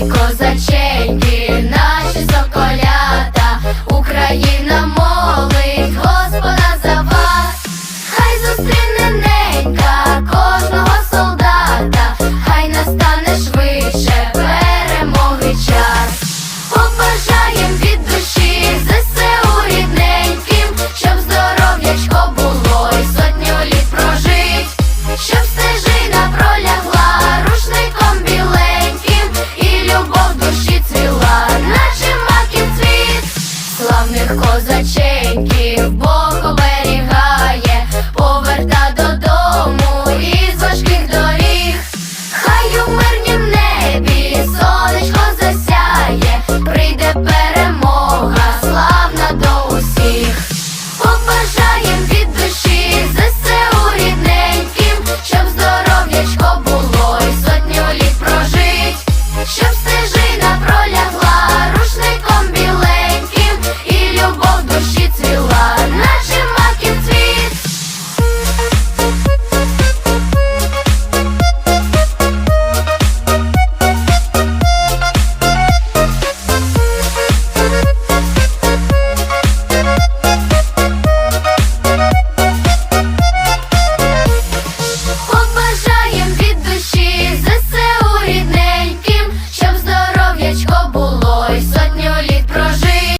козаченьки. козаченьки.